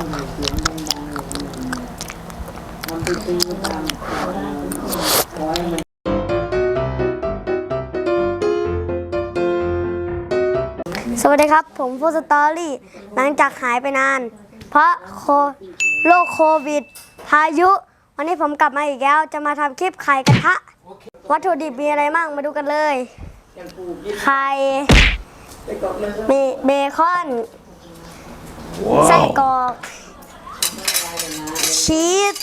เสียงดังๆเลยมันไปตีตามขอให้มันสวัสดีครับ ผมโฟสตอรี่ หลังจากหายไปนาน เพราะโคโรคโควิด พายุ วันนี้ผมกลับมาอีกแล้ว จะมาทำคลิปไข่กระทะ วัตถุดิบมีอะไรบ้างมาดูกันเลย ไข่ มีเบคอน ไส้กรอกชีส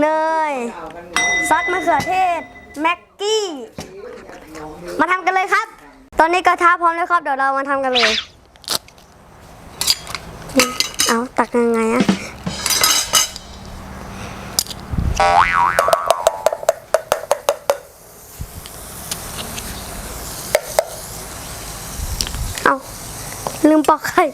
เนยซอสมะเขือเทศแม็กกี้ มาทำกันเลยครับ ตอนนี้กระทะพร้อมแล้วครับ เดี๋ยวเรามาทำกันเลย เอาตักยังไงอะเอาลืมปอกไข่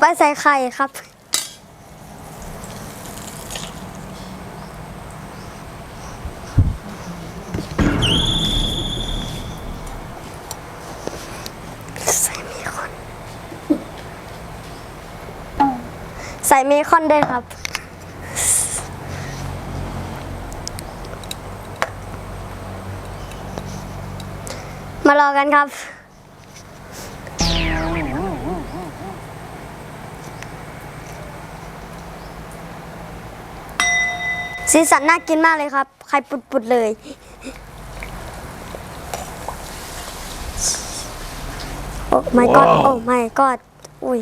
ไปใส่ไข่ครับ ใส่เมคอน ใส่เมคอนด้ครับมารอกันครับ สีสันน่ากินมากเลยครับ ไข่ปุดๆเลย โอ้ my god โอ้ my god อุ้ย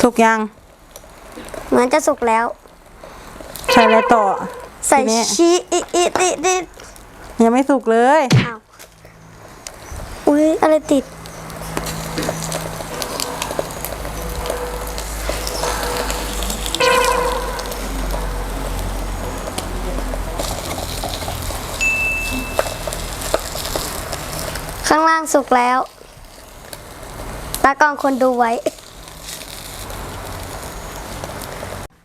สุกยัง เหมือนจะสุกแล้วใส่อะไรต่อ ใส่ทีนี้ชีสอีอีติติยังไม่สุกเลยอ้าวอุ้ยอะไรติด ข้างล่างสุกแล้วตากล้องคนดูไว้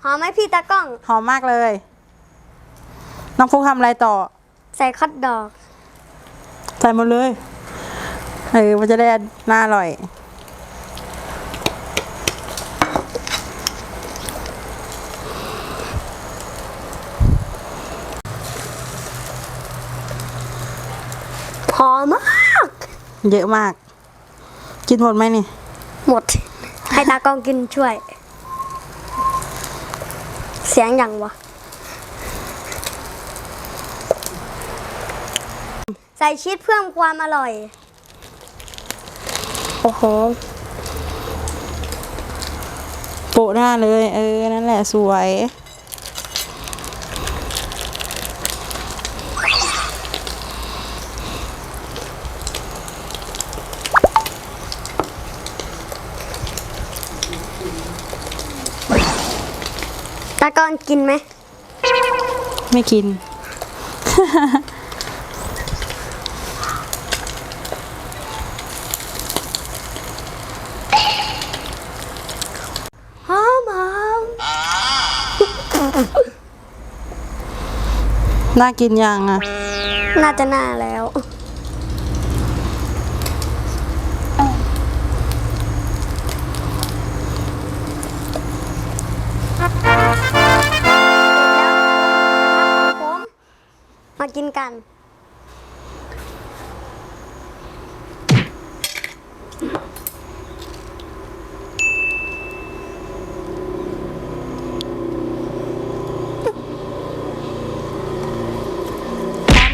หอมไหมพี่ตากล้อง หอมมากเลย น้องฟุกทำอะไรต่อ ใส่คอทดอก ใส่หมดเลย เออ มันจะได้น่าอร่อยหอมมาก เยอะมาก กินหมดไหมนี่ หมด ให้ตากล้องกินช่วย เสียงอย่างวะ ใส่ชีสเพิ่มความอร่อย โอ้โห โปะหน้าเลย เออ นั่นแหละสวยตากล้องกินไหม ไม่กิน หอมหอม น่ากินยังอะ น่าจะน่าแล้วมมากินกัน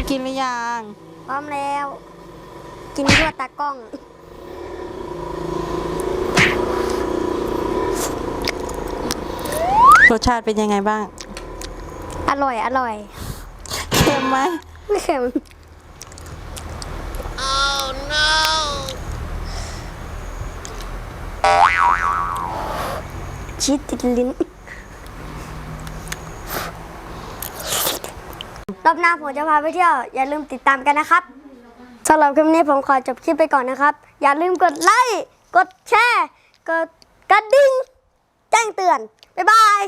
กินหรือยังพร้อมแล้ว กินทั่วตากล้อง รสชาติเป็นยังไงบ้าง อร่อยอร่อยเค็มไหมไม่เค็มชีสติดลิ้น รอบหน้าผมจะพาไปเที่ยว อย่าลืมติดตามกันนะครับสำหรับคลิปนี้ผมขอจบคลิปไปก่อนนะครับ อย่าลืมกดไลค์กดแชร์กดกระดิ่ง แจ้งเตือน บ๊ายบาย